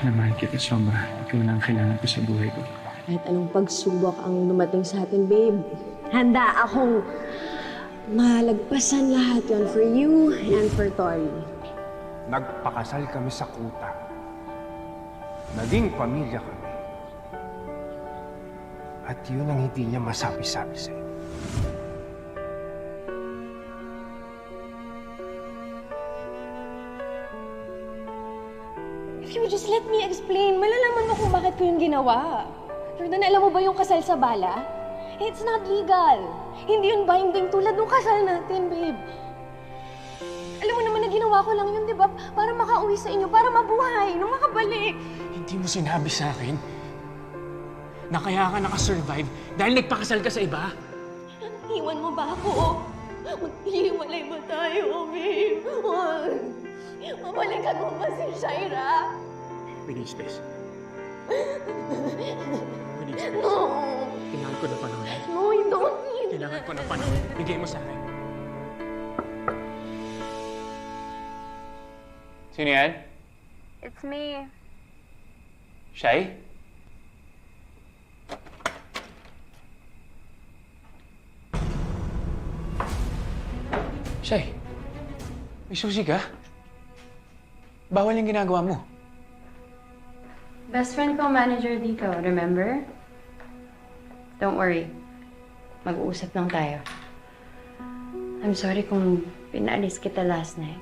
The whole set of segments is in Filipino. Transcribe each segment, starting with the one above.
Na mahal kita sobra. Ikaw na ang kailangan ko sa buhay ko. Kahit anong pagsubok ang dumating sa atin, babe. Handa akong malagpasan lahat yon for you and for Tori. Nagpakasal kami sa kuta. Naging pamilya kami. At yun ang hindi niya masabi-sabi sa'yo. If you just let me explain, malalaman mo kung bakit ko yung ginawa. Jordan, alam mo ba yung kasal sa bala? It's not legal. Hindi yun binding tulad ng kasal natin, babe. Alam mo naman na ginawa ko lang yun, di ba? Para makauwi sa inyo, para mabuhay, nung makabalik. Hindi mo sinabi sa akin na kaya ka nakasurvive dahil nagpakasal ka sa iba. Iwan mo ba ako? Maghihiwalay ba tayo, babe? Wag. Mabalikan mo ba si Shaira? We need space. We need space. No. Kailangan ko na panahon. No, you don't need Kailangan ko na panahon. Bigay mo sa akin. Sino yan? It's me. Shy? Shy, may susi ka? Bawal yung ginagawa mo. Best friend ko ang manager dito, remember? Don't worry. Mag-uusap lang tayo. I'm sorry kung pinaalis kita last night.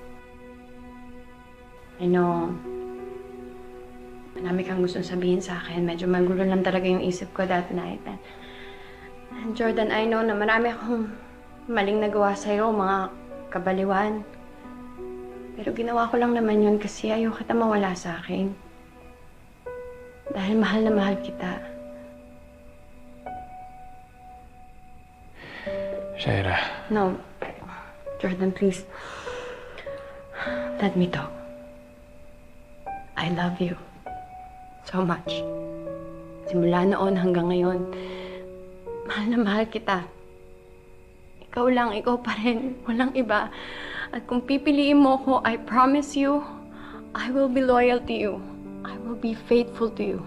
I know, marami kang gustong sabihin sa akin. Medyo magulo lang talaga yung isip ko that night. And, and Jordan, I know na marami akong maling nagawa sa'yo, mga kabaliwan. Pero ginawa ko lang naman yun kasi ayaw kita mawala sa akin. Dahil mahal na mahal kita. Shaira, No, Jordan, please. Let me talk. I love you. So much. Simula noon hanggang ngayon, mahal na mahal kita. Ikaw lang, ikaw pa rin. Walang iba. At kung pipiliin mo ko, I promise you, I will be loyal to you. I will be faithful to you.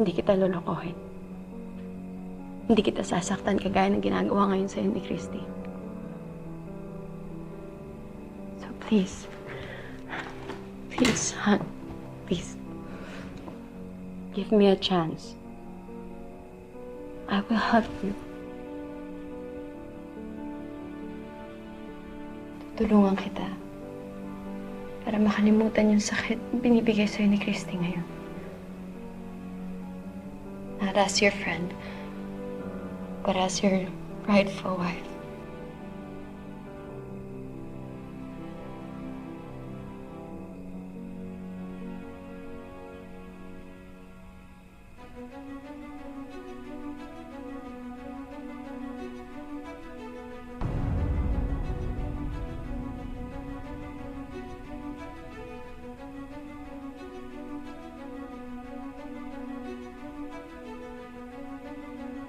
Hindi kita lolokohin. Hindi kita sasaktan kagaya ng ginagawa ngayon sa'yo ni Christy. So please, please, hon, please, give me a chance. I will help you. Tutulungan kita para makalimutan yung sakit na binibigay sa'yo ni Christy ngayon. Not as your friend, but as your rightful wife.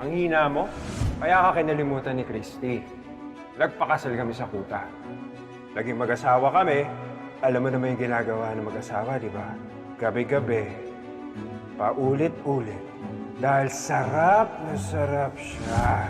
Ang hina mo, kaya ka kinalimutan ni Christy. Nagpakasal kami sa kuta. Naging mag-asawa kami. Alam mo naman yung ginagawa ng mag-asawa, di ba? Gabi-gabi, paulit-ulit. Dahil sarap na sarap siya.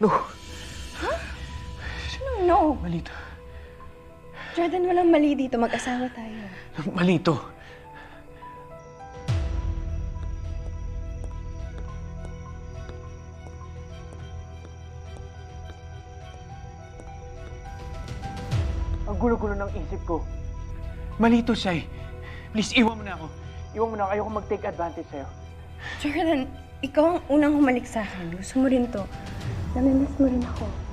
No, No, malito. Jordan, walang mali dito. Mag-asawa tayo. Malito. Ang gulo-gulo ng isip ko. Malito, Shai. Please, iwan mo na ako. Iwan mo na ako. Ayoko mag-take advantage sa'yo. Jordan, ikaw ang unang humalik sa akin. Gusto mo rin to. Namimiss mo rin ako.